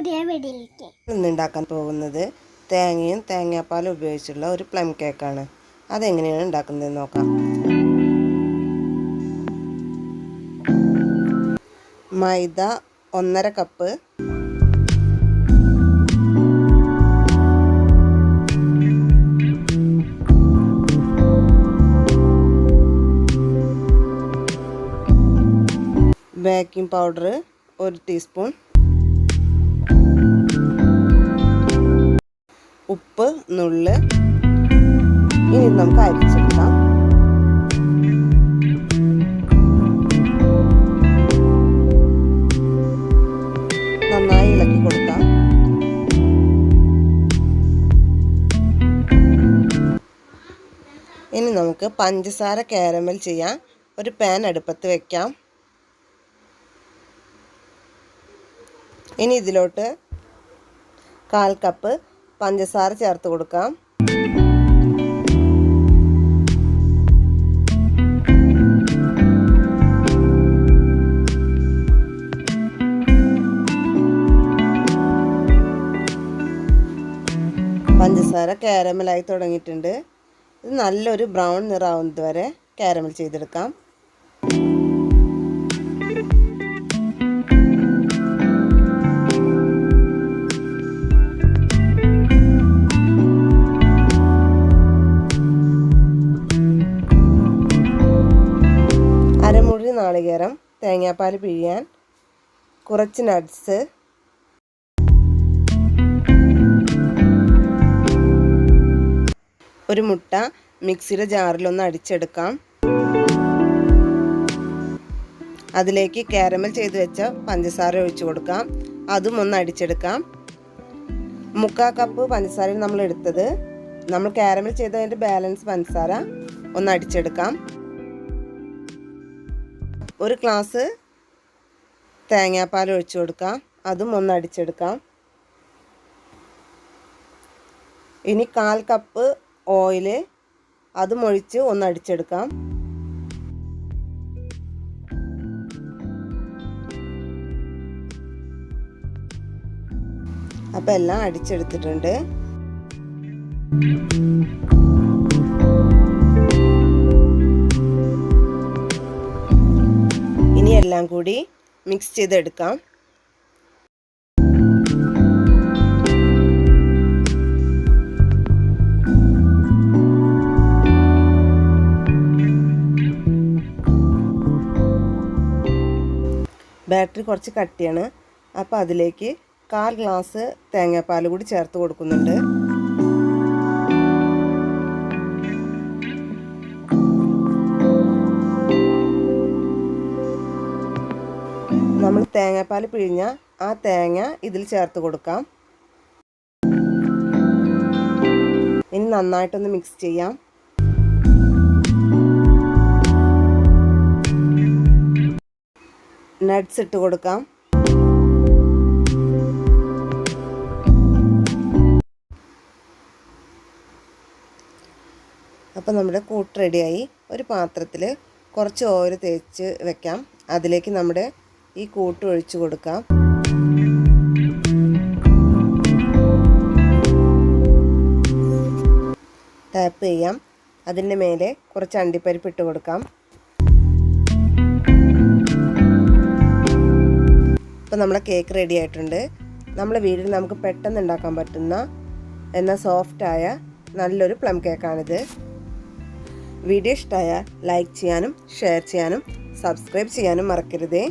പുതിയ വീടിലേക്ക് ഇന്ന് ഉണ്ടാക്കാൻ പോകുന്നത് തേങ്ങയും തേങ്ങാപ്പാലും ഉപയോഗിച്ചുള്ള ഒരു പ്ലം കേക്കാണ്. അതെങ്ങനെയാണ് ഉണ്ടാക്കുന്നത് നോക്കാം. മൈദ ഒന്നര കപ്പ്. ബേക്കിംഗ് പൗഡർ ഒരു ടീസ്പൂൺ. ഉപ്പ് നുള്ള്. ഇനി നമുക്ക് അരിച്ചെടുക്കാം. നന്നായി ഇളക്കി കൊടുക്കാം. ഇനി നമുക്ക് പഞ്ചസാര കാരമൽ ചെയ്യാൻ ഒരു പാൻ അടുപ്പത്ത് വെക്കാം. ഇനി ഇതിലോട്ട് കാൽ കപ്പ് പഞ്ചസാര ചേർത്ത് കൊടുക്കാം. പഞ്ചസാര കാരമലായി തുടങ്ങിയിട്ടുണ്ട്. ഇത് നല്ലൊരു ബ്രൗൺ നിറാവുന്നത് വരെ കാരമൽ ചെയ്തെടുക്കാം. തേങ്ങാപ്പാൽ പിഴിയാൻ കുറച്ച് നട്ട്സ്. ഒരു മുട്ട മിക്സിയുടെ ജാറിലൊന്ന് അടിച്ചെടുക്കാം. അതിലേക്ക് കാരമൽ ചെയ്ത് വെച്ച പഞ്ചസാര ഒഴിച്ചു കൊടുക്കാം. അതും ഒന്ന് അടിച്ചെടുക്കാം. മുക്കാ കപ്പ് പഞ്ചസാര നമ്മൾ എടുത്തത് നമ്മൾ കാരമൽ ചെയ്തതിന്റെ ബാലൻസ് പഞ്ചസാര ഒന്ന് അടിച്ചെടുക്കാം. ഒരു ഗ്ലാസ് തേങ്ങാപ്പാൽ ഒഴിച്ചു കൊടുക്കാം. അതും ഒന്ന് അടിച്ചെടുക്കാം. ഇനി കാൽ കപ്പ് ഓയിൽ അതും ഒഴിച്ച് ഒന്ന് അടിച്ചെടുക്കാം. അപ്പം എല്ലാം അടിച്ചെടുത്തിട്ടുണ്ട്. കൂടി മിക്സ് ചെയ്തെടുക്കാം. ബാറ്ററി കുറച്ച് കട്ടിയാണ്. അപ്പോൾ അതിലേക്ക് കാൽ ഗ്ലാസ് തേങ്ങാപ്പാൽ കൂടി ചേർത്ത് കൊടുക്കുന്നുണ്ട്. നമ്മൾ തേങ്ങാപ്പാൽ പിഴിഞ്ഞ ആ തേങ്ങ ഇതിൽ ചേർത്ത് കൊടുക്കാം. ഇനി നന്നായിട്ടൊന്ന് മിക്സ് ചെയ്യാം. നട്ട്സ് ഇട്ട് കൊടുക്കാം. അപ്പോൾ നമ്മുടെ കൂട്ട് റെഡിയായി ഒരു പാത്രത്തിൽ കുറച്ച് ഓയിൽ തേച്ച് വെക്കാം. അതിലേക്ക് നമ്മുടെ ഈ കൂട്ട് ഒഴിച്ചു കൊടുക്കാം. ടാപ്പ് ചെയ്യാം. അതിന്റെ മേലെ കുറച്ച് അണ്ടിപ്പരിപ്പ് ഇട്ട് കൊടുക്കാം. ഇപ്പോൾ നമ്മളെ കേക്ക് റെഡി ആയിട്ടുണ്ട്. നമ്മളെ വീട്ടിൽ നമുക്ക് പെട്ടെന്ന് ഉണ്ടാക്കാൻ പറ്റുന്ന എന്നാൽ സോഫ്റ്റായ നല്ലൊരു പ്ലം കേക്കാണിത് വീഡിയോ ഇഷ്ടമായ ലൈക്ക് ചെയ്യാനും ഷെയർ ചെയ്യാനും സബ്സ്ക്രൈബ് ചെയ്യാനും മറക്കരുതേ.